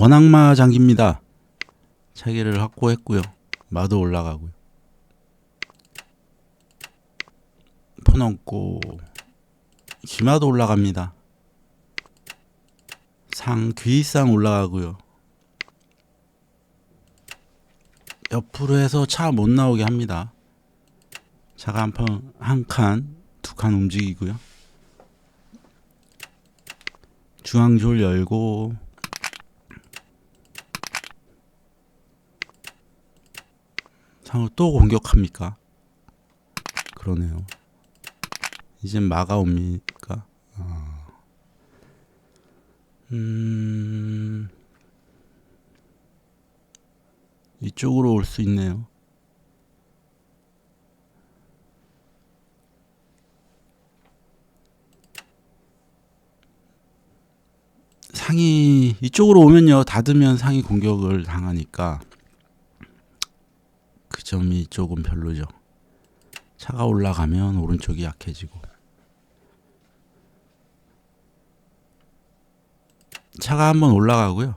원악마 장기입니다. 체계를 확보했고요. 마도 올라가고요. 포 넘고 기마도 올라갑니다. 상 귀상 올라가고요. 옆으로 해서 차 못 나오게 합니다. 차가 한 판, 한 칸, 두 칸 움직이고요. 중앙졸 열고 상을 또 공격합니까? 그러네요. 이젠 마가 옵니까? 어. 음, 이쪽으로 올 수 있네요. 상이 이쪽으로 오면요 닫으면 상이 공격을 당하니까 그 점이 조금 별로죠. 차가 올라가면 오른쪽이 약해지고 차가 한번 올라가고요.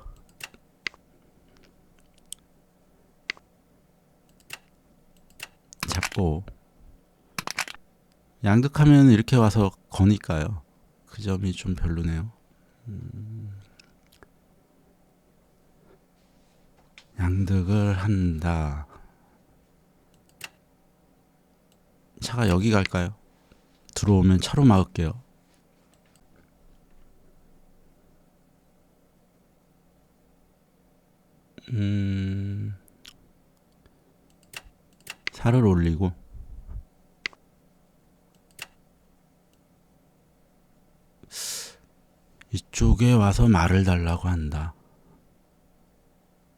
잡고 양득하면 이렇게 와서 거니까요. 그 점이 좀 별로네요. 음. 양득을 한다. 차가 여기 갈까요? 들어오면 차로 막을게요. 음, 살을 올리고 이쪽에 와서 말을 달라고 한다.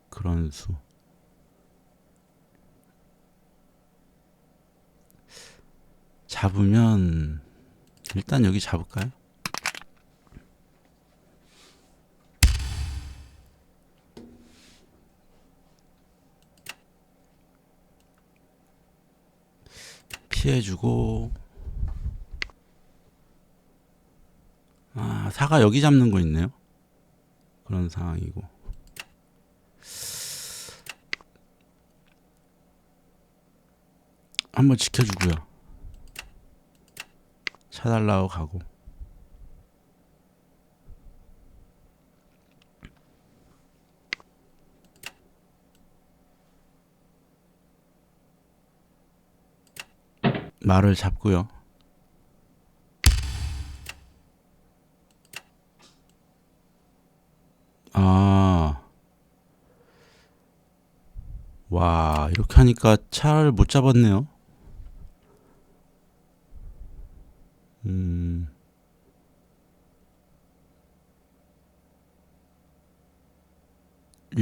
그런 수. 잡으면 일단 여기 잡을까요? 피해주고. 아 사가 여기 잡는 거 있네요. 그런 상황이고. 한번 지켜주고요 차달라고 가고 말을 잡고요. 아. 와, 이렇게 하니까 차를 못 잡았네요. 음.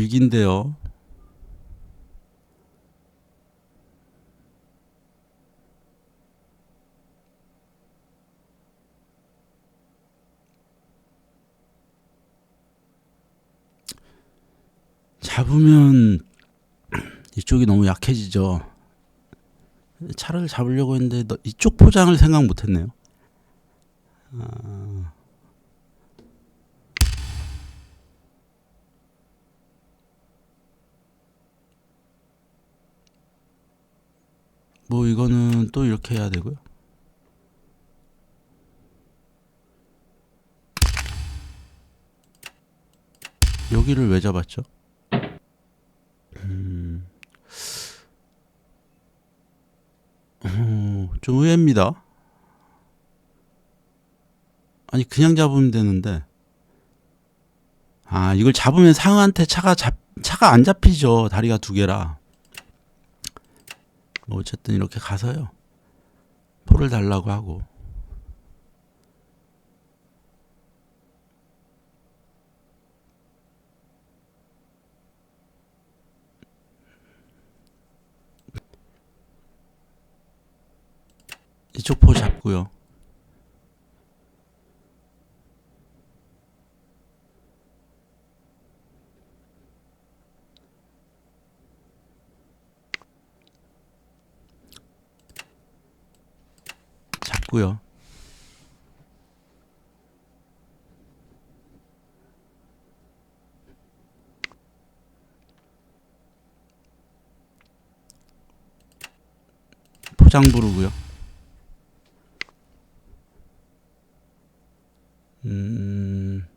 위기인데요. 잡으면 이쪽이 너무 약해지죠. 차를 잡으려고 했는데 너- 이쪽 포장을 생각 못했네요. 아, 뭐 이거는 또 이렇게 해야 되고요. 여기를 왜 잡았죠? 음, 어, 좀 의외입니다. 아니 그냥 잡으면 되는데 아 이걸 잡으면 상한테 차가 잡 차가 안 잡히죠 다리가 두 개라 뭐 어쨌든 이렇게 가서요. 포를 달라고 하고. 이쪽 포 잡고요 싶고요. 포장부르고요. 음...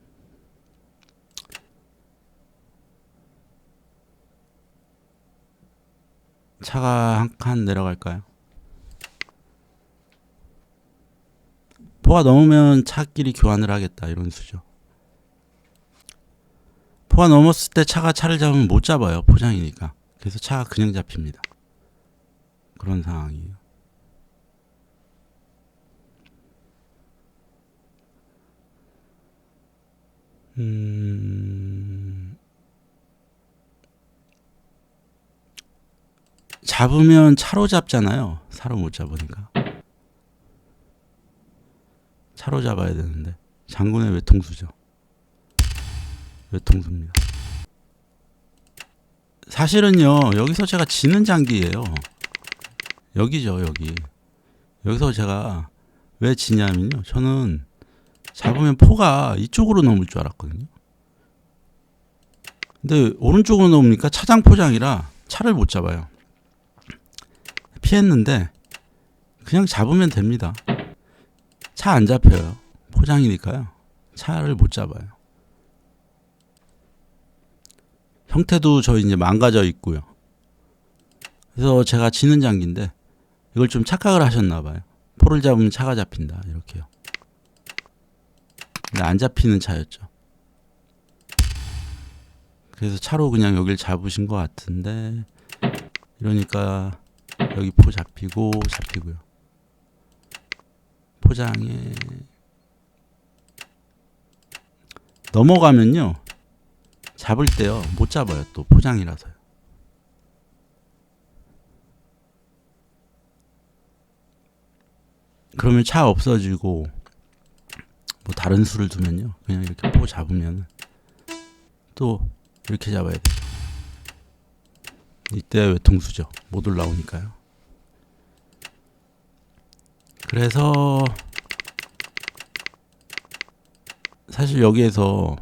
차가 한 칸 내려갈까요? 포가 넘으면 차끼리 교환을 하겠다 이런 수죠. 포가 넘었을 때 차가 차를 잡으면 못 잡아요 포장이니까. 그래서 차가 그냥 잡힙니다. 그런 상황이에요. 음, 잡으면 차로 잡잖아요. 사로 못 잡으니까. 차로 잡아야 되는데 장군의 외통수죠. 외통수입니다. 사실은요 여기서 제가 지는 장기예요. 여기죠 여기. 여기서 제가 왜 지냐면요. 저는 잡으면 포가 이쪽으로 넘을 줄 알았거든요. 근데 오른쪽으로 넘으니까 차장 포장이라 차를 못 잡아요. 피했는데 그냥 잡으면 됩니다. 차 안 잡혀요. 포장이니까요. 차를 못 잡아요. 형태도 저 이제 망가져 있고요. 그래서 제가 지는 장기인데 이걸 좀 착각을 하셨나 봐요. 포를 잡으면 차가 잡힌다 이렇게요. 근데 안 잡히는 차였죠. 그래서 차로 그냥 여길 잡으신 것 같은데 이러니까 여기 포 잡히고 잡히고요. 포장에 넘어가면요 잡을 때요 못 잡아요 또 포장이라서요. 그러면 차 없어지고 뭐 다른 수를 두면요 그냥 이렇게 포 잡으면 또 이렇게 잡아야 되죠. 이때 외통수죠 못 올라오니까요. 그래서 사실 여기에서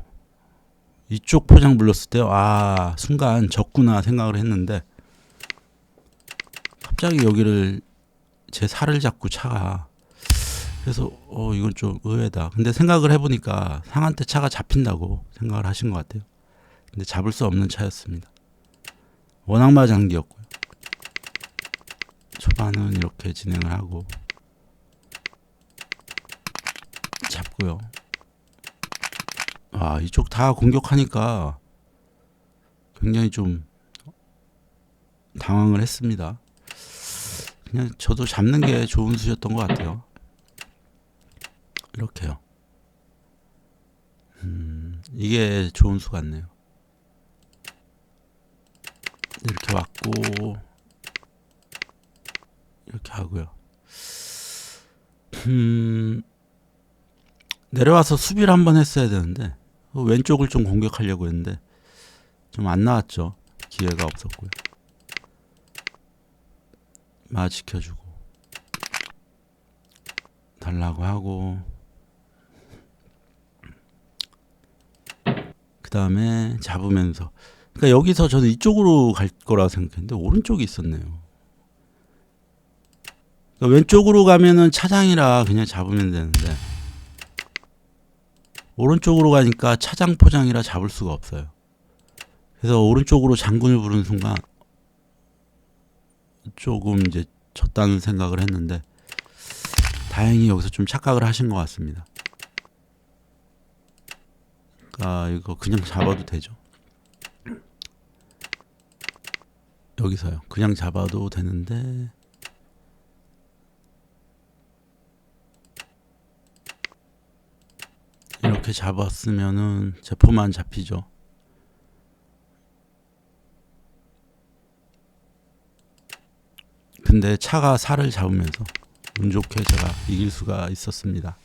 이쪽 포장 불렀을 때요. 아, 순간 적구나 생각을 했는데 갑자기 여기를 제 살을 잡고 차가 그래서 어 이건 좀 의외다. 근데 생각을 해보니까 상한테 차가 잡힌다고 생각을 하신 것 같아요. 근데 잡을 수 없는 차였습니다. 워낙 마장기였고요. 초반은 이렇게 진행을 하고 잡고요. 아 이쪽 다 공격하니까 굉장히 좀 당황을 했습니다. 그냥 저도 잡는 게 좋은 수였던 것 같아요. 이렇게요. 음, 이게 좋은 수 같네요. 이렇게 왔고 이렇게 하고요. 음, 내려와서 수비를 한번 했어야 되는데 그 왼쪽을 좀 공격하려고 했는데 좀 안 나왔죠. 기회가 없었고요. 마 지켜주고 달라고 하고 그 다음에 잡으면서 그러니까 여기서 저는 이쪽으로 갈 거라고 생각했는데 오른쪽이 있었네요. 그러니까 왼쪽으로 가면은 차장이라 그냥 잡으면 되는데 오른쪽으로 가니까 차장 포장이라 잡을 수가 없어요. 그래서 오른쪽으로 장군을 부르는 순간 조금 이제 졌다는 생각을 했는데 다행히 여기서 좀 착각을 하신 것 같습니다. 아 이거 그냥 잡아도 되죠. 여기서요. 그냥 잡아도 되는데 이렇게 잡았으면은 제포만 잡히죠. 근데 차가 살을 잡으면서 운 좋게 제가 이길 수가 있었습니다.